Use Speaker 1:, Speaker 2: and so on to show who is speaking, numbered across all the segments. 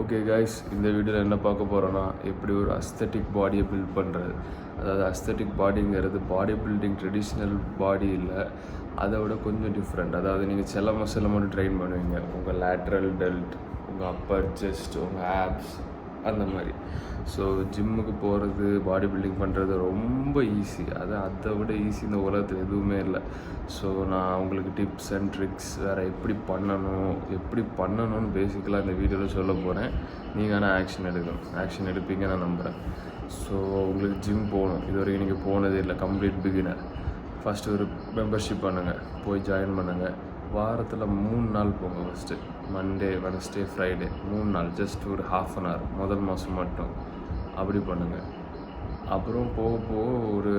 Speaker 1: Okay guys இந்த வீடியோவில் என்ன பார்க்க போகிறோன்னா எப்படி ஒரு அஸ்தட்டிக் பாடியை பில்ட் பண்ணுறது அதாவது அஸ்தட்டிக் பாடிங்கிறது பாடி பில்டிங் ட்ரெடிஷ்னல் பாடி இல்லை அதை விட கொஞ்சம் டிஃப்ரெண்ட் அதாவது நீங்கள் செல்ல மசில் மட்டும் ட்ரெயின் பண்ணுவீங்க. உங்கள் லேட்ரல் டெல்ட் உங்கள் அப்பர் செஸ்ட் உங்கள் ஆப்ஸ் அந்த மாதிரி. ஸோ ஜிம்முக்கு போகிறது பாடி பில்டிங் பண்ணுறது ரொம்ப ஈஸி அது அதை விட ஈஸி இந்த உலகத்தில் எதுவுமே இல்லை. ஸோ நான் உங்களுக்கு டிப்ஸ் அண்ட் ட்ரிக்ஸ் வேறு எப்படி பண்ணணும் எப்படி பண்ணணும்னு பேசிக்கலாக இந்த வீடியோவில் சொல்ல போகிறேன் நீங்கள் ஆனால் ஆக்ஷன் எடுக்கணும். ஆக்ஷன் எடுப்பீங்க நான் நம்புகிறேன் ஸோ உங்களுக்கு ஜிம் போகணும். இது வரைக்கும் நீங்கள் போனதே இல்லை. கம்ப்ளீட் பிகினர் ஃபஸ்ட்டு ஒரு மெம்பர்ஷிப் பண்ணுங்கள் போய் ஜாயின் பண்ணுங்கள் வாரத்தில் மூணு நாள் போங்க ஃபஸ்ட்டு மண்டே வெனஸ்டே ஃப்ரைடே மூணு நாள் ஜஸ்ட் ஒரு ஹாஃப் அன் ஹவர் முதல் மாதம் மட்டும். அப்படி பண்ணுங்கள் அப்புறம் போக போக ஒரு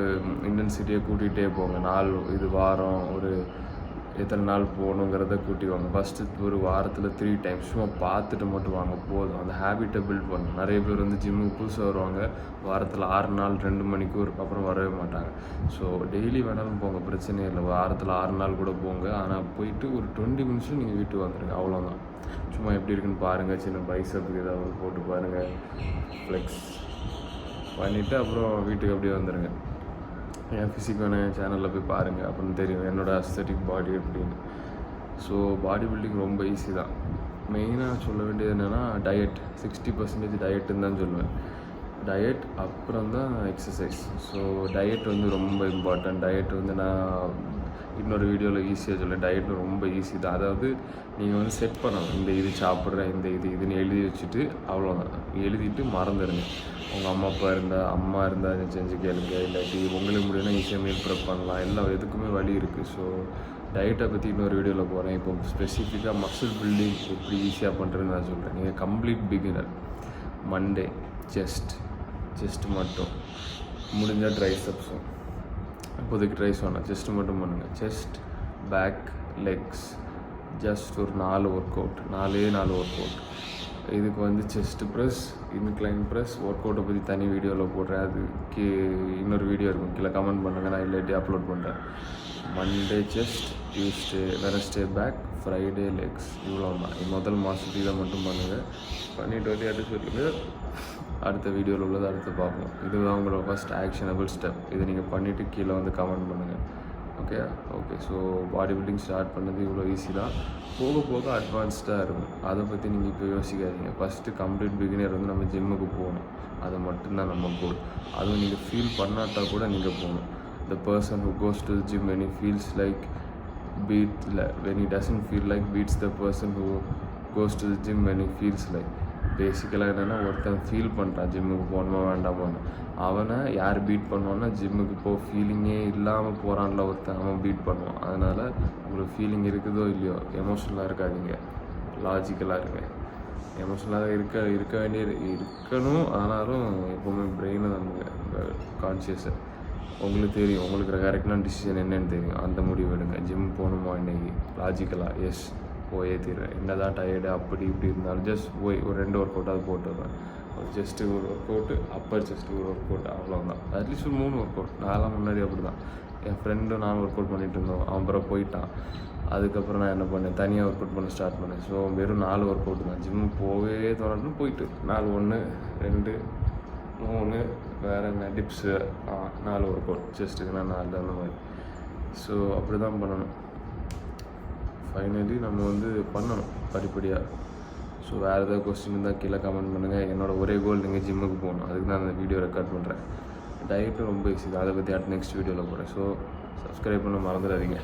Speaker 1: இன்டென்சிட்டியை கூட்டிகிட்டே போங்க. நாள் இது வாரம் ஒரு எத்தனை நாள் போகணுங்கிறத கூட்டி வாங்க ஃபஸ்ட்டு ஒரு வாரத்தில் த்ரீ டைம்ஸ் சும்மா பார்த்துட்டு மட்டும் வாங்க. போதும். அந்த ஹேபிட்டை பில்ட் பண்ணணும் நிறைய பேர் வந்து ஜிம்முக்கு புதுசாக வருவாங்க. வாரத்தில் ஆறு நாள் ரெண்டு மணிக்கூர் அப்புறம் வரவே மாட்டாங்க. ஸோ டெய்லி வேணாலும் போங்க. பிரச்சனையே இல்லை. வாரத்தில் ஆறு நாள் கூட போங்க. ஆனால் போயிட்டு ஒரு டுவெண்ட்டி மினிட்ஸும் நீங்கள் வீட்டுக்கு வந்துடுங்க அவ்வளோதான் சும்மா எப்படி இருக்குன்னு பாருங்கள் சின்ன பைசப்புக்கு ஏதாவது போட்டு பாருங்கள் ஃப்ளெக்ஸ் பண்ணிவிட்டு அப்புறம் வீட்டுக்கு அப்படியே வந்துடுங்க என் ஃபிசிக்கான சேனலில் போய் பாருங்கள் அப்படின்னு தெரியும். என்னோடய அஸ்தட்டிக் பாடி அப்படின்னு. ஸோ பாடி பில்டிங் ரொம்ப ஈஸி தான். மெயினாக சொல்ல வேண்டியது என்னென்னா டயட் சிக்ஸ்டி பர்சன்டேஜ் டயட்டுன்னு தான் சொல்லுவேன். டயட் அப்புறம் தான் எக்ஸசைஸ் ஸோ டயட் வந்து ரொம்ப இம்பார்ட்டன்ட் டயட் வந்து நான் இன்னொரு வீடியோவில் ஈஸியாக சொல்ல. டயட் ரொம்ப ஈஸி தான். அதாவது நீங்கள் வந்து செட் பண்ணணும். இந்த இது சாப்பிட்றேன் இந்த இது இதுன்னு எழுதி வச்சுட்டு அவ்வளோதான் எழுதிட்டு மறந்துடுங்க. உங்கள் அம்மா அப்பா இருந்தால் அம்மா இருந்தால் செஞ்சு கேளுங்க. இல்லாட்டி உங்களுக்கு முடியும்னா ஈஸியாக மீல் ப்ரெப் பண்ணலாம். எல்லா எதுக்குமே வழி இருக்குது ஸோ டயட்டை பற்றி இன்னொரு வீடியோவில் போகிறேன் இப்போ ஸ்பெசிஃபிக்காக மசில் பில்டிங் எப்படி ஈஸியாக பண்ணுறதுன்னு நான் சொல்கிறேன் நீங்கள் complete beginner Monday chest chest மட்டும். முடிஞ்சால் ட்ரைசப்ஸும் இப்போதைக்கு ட்ரைஸ் வேணாம் செஸ்ட் மட்டும் பண்ணுங்கள் செஸ்ட் பேக் லெக்ஸ் ஜஸ்ட் ஒரு நாலு ஒர்க் அவுட் நாலே நாலு ஒர்க் அவுட் இதுக்கு வந்து செஸ்ட் ப்ரெஸ் இன்க்ளைன் ப்ரெஸ் ஒர்க் அவுட்டை பற்றி தனி வீடியோவில் போடுறேன். அது கீ இன்னொரு வீடியோ இருக்கும். கீழே கமெண்ட் பண்ணுங்கள் நான் இல்லாட்டி அப்லோட் பண்ணுறேன் Monday chest Tuesday Wednesday back Friday legs இவ்வளோ தான் முதல் மாதத்துக்கு இதை மட்டும் பண்ணுங்கள் பண்ணிட்டு வந்து எடுத்து சொல்லுங்கள் அடுத்த வீடியோவில் உள்ளதை அடுத்து பார்ப்போம். இதுதான் உங்களோட ஃபஸ்ட் ஆக்ஷனபிள் ஸ்டெப் இதை நீங்கள் பண்ணிவிட்டு கீழே வந்து கமெண்ட் பண்ணுங்கள் okay okay so body building start பண்ணது இவ்வளோ ஈஸி தான். போக போக அட்வான்ஸ்டாக இருக்கும். அதை பற்றி நீங்கள் இப்போ யோசிக்காதீங்க. ஃபஸ்ட்டு கம்ப்ளீட் பிகினர் வந்து நம்ம ஜிம்முக்கு போகணும். அது மட்டும்தான் நம்ம கோல் அதுவும் நீங்கள் ஃபீல் பண்ணாட்டா கூட நீங்கள் போகணும். The person who goes to gym when feels like beat when he doesn't feel like beats the person who goes to the gym when feels like பேசிக்கலாக என்னென்னா ஒருத்தன் ஃபீல் பண்ணுறான் ஜிம்முக்கு போகணுமா வேண்டாமான்னு. அவனை யார் பீட் பண்ணுவான்னா ஜிம்முக்கு போ ஃபீலிங்கே இல்லாமல் போகிறான்ல ஒருத்தன் அவன் பீட் பண்ணுவான். அதனால் உங்களுக்கு ஃபீலிங் இருக்குதோ இல்லையோ எமோஷனலாக இருக்காதீங்க. லாஜிக்கலாக இருங்க. எமோஷனலாக இருக்க இருக்க வேண்டிய இருக்கணும். ஆனாலும் எப்போவுமே பிரெயினை நம்ம கான்சியஸை உங்களுக்கு தெரியும் உங்களுக்கு கரெக்டான டிசிஷன் என்னன்னு தெரியும். அந்த முடிவு எடுங்க. ஜிம் போகணுமா இன்றைக்கி லாஜிக்கலாக எஸ் போயே தீர்றேன் என்ன தான் டயர்டு அப்படி இப்படி இருந்தாலும் ஜஸ்ட் போய் ஒரு ரெண்டு ஒர்க் அவுட்டாவது போட்டு வருவேன் ஒரு ஜஸ்ட்டு ஒரு ஒர்க் அவுட்டு அப்பர் ஜஸ்ட்டு ஒரு ஒர்க் அவுட் அவ்வளோதான் அட்லீஸ்ட் ஒரு மூணு ஒர்க் அவுட் நான்லாம் முன்னாடி அப்படி தான் என் ஃப்ரெண்டும் நான் ஒர்க் அவுட் பண்ணிட்டு இருந்தோம். அவன் அப்புறம் போயிட்டான். அதுக்கப்புறம் நான் என்ன பண்ணேன்? தனியாக ஒர்க் அவுட் பண்ண ஸ்டார்ட் பண்ணேன். ஸோ வெறும் நாலு ஒர்க் அவுட் தான். ஜிம்மு போகவே தோணுன்னு போயிட்டு. நாலு ஒன்று ரெண்டு மூணு வேறு என்ன? டிப்ஸு நாலு ஒர்க் அவுட் செஸ்ட்டுக்குன்னா நாலு அந்த மாதிரி. ஸோ அப்படி தான் பண்ணணும். ஃபைனலி நம்ம வந்து பண்ணணும் படிப்படியாக ஸோ வேறு ஏதாவது கொஸ்டின் இருந்தால் கீழே கமெண்ட் பண்ணுங்கள் என்னோட ஒரே கோல் நீங்கள் ஜிம்முக்கு போகணும். அதுக்கு தான் அந்த வீடியோ ரெக்கார்ட் பண்ணுறேன் டயட்டும் ரொம்ப ஈஸி அதை பற்றி அடுத்த நெக்ஸ்ட் வீடியோவில் போகிறேன் ஸோ சப்ஸ்கிரைப் பண்ண மறந்துடாதீங்க.